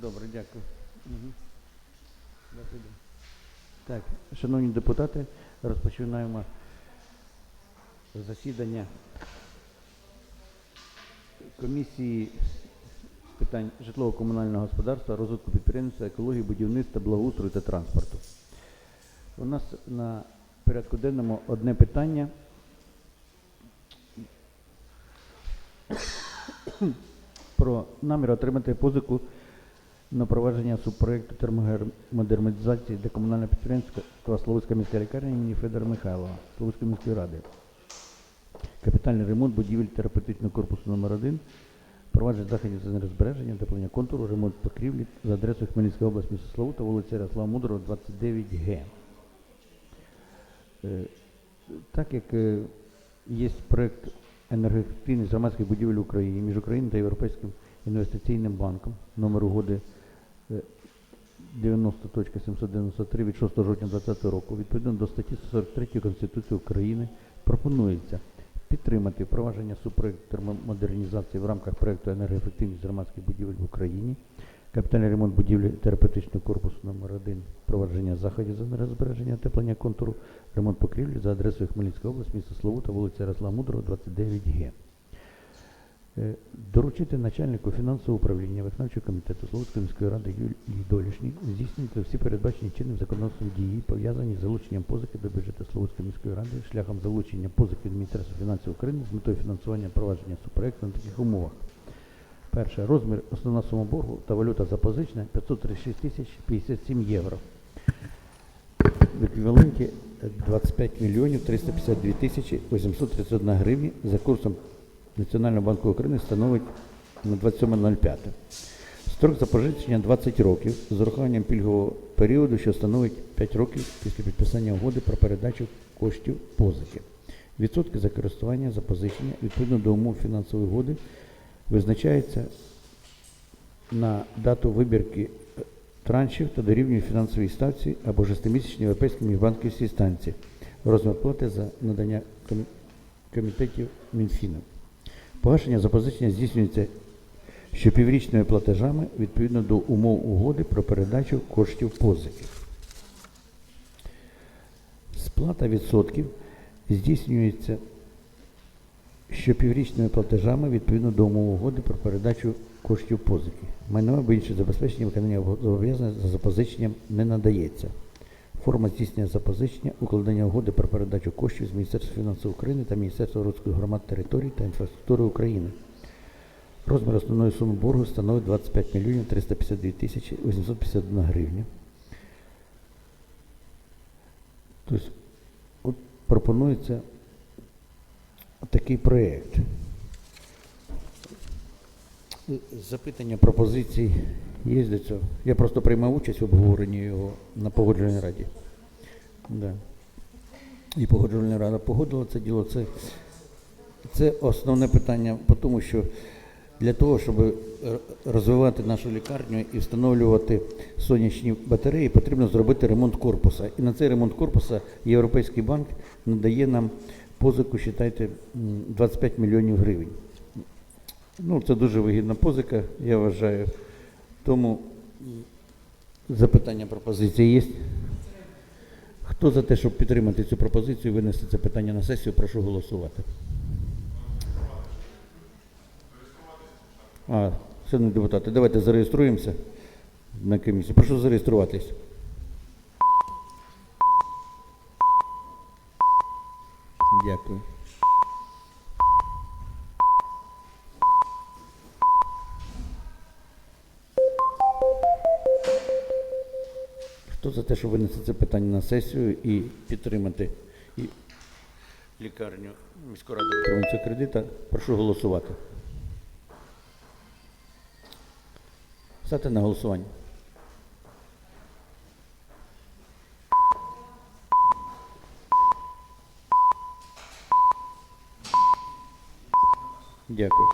добре, дякую. Угу. Так, шановні депутати, розпочинаємо засідання комісії з питань житлово-комунального господарства, розвитку підприємництва, екології, будівництва, благоустрою та транспорту. У нас на порядку денному одне питання. Про намір отримати позику на провадження субпроекту термомодернізації для комунального підприємства Словацька міська лікарня імені Федора Михайлова Словацької міської ради. Капітальний ремонт будівель терапевтичного корпусу номер 1 провадження заходів з енергозбереження, теплення контуру, ремонт покрівлі за адресою Хмельницька область, місто Славута, вулиця Ярослава Мудрого, 29Г. Е, Так як е, є проєкт енергоефективність громадських будівель України між Україною та Європейським інвестиційним банком, номер угоди 90.793 від 6 жовтня 2020 року, відповідно до статті 143 Конституції України, пропонується підтримати впровадження субпроекту термомодернізації в рамках проєкту енергоефективність громадських будівель в Україні, капітальний ремонт будівлі терапевтичного корпусу номер 1 впровадження заходів з енергозбереження, теплення контуру, ремонт покрівлі за адресою Хмельницька область, місто Славута, вулиця Ярослава Мудрого, 29Г. Е, Доручити начальнику фінансового управління виконавчого комітету Словацької міської ради Юлії Долішній здійснити всі передбачені чинним законодавством дії, пов'язані з залученням позики до бюджету Словацької міської ради шляхом залучення позики від Міністерства фінансів України з метою фінансування провадження субпроекту на таких умовах. Перше. Розмір основна сума боргу та валюта запозичення 536 тисяч 57 євро. В еквіваленті 25 мільйонів 352 тисячі 831 гривні за курсом Національного банку України становить на 27.05. Строк запозичення 20 років з урахуванням пільгового періоду, що становить 5 років після підписання угоди про передачу коштів позики. Відсотки за користування запозичення відповідно до умов фінансової угоди визначаються на дату вибірки е, траншів та дорівнює фінансовій ставці або шестимісячній європейській міжбанківській станції. Розмір плати за надання комітетів Мінфіну. Погашення запозичення здійснюється щопіврічними платежами відповідно до умов угоди про передачу коштів позики. Сплата відсотків здійснюється щопіврічними платежами відповідно до умов угоди про передачу коштів позики. Майнове або інше забезпечення виконання зобов'язань за запозиченням не надається. Форма здійснення запозичення, укладення угоди про передачу коштів з Міністерства фінансів України та Міністерства розвитку громад територій та інфраструктури України. Розмір основної суми боргу становить 25 мільйонів 352 тисячі 851 гривня. Тобто, пропонується такий проєкт. Запитання, пропозиції є до. Я просто приймав участь в обговоренні його на погоджувальній раді. Да. І погоджувальна рада погодила це діло. Це, це основне питання, тому що для того, щоб розвивати нашу лікарню і встановлювати сонячні батареї, потрібно зробити ремонт корпуса. І на цей ремонт корпуса Європейський банк надає нам позику, вважайте, 25 мільйонів гривень. Ну, це дуже вигідна позика, я вважаю. Тому запитання пропозиції є. Хто за те, щоб підтримати цю пропозицію, винести це питання на сесію, прошу голосувати. А, шановні депутати, давайте зареєструємося на комісію. Прошу зареєструватись. Дякую. Хто за те, щоб винести це питання на сесію і підтримати і лікарню міської ради цього кредита, прошу голосувати. Ставте на голосування. Дякую.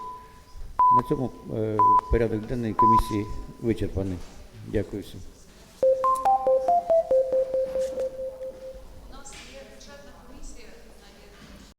На цьому е, порядок денний комісії вичерпаний. Дякую всім.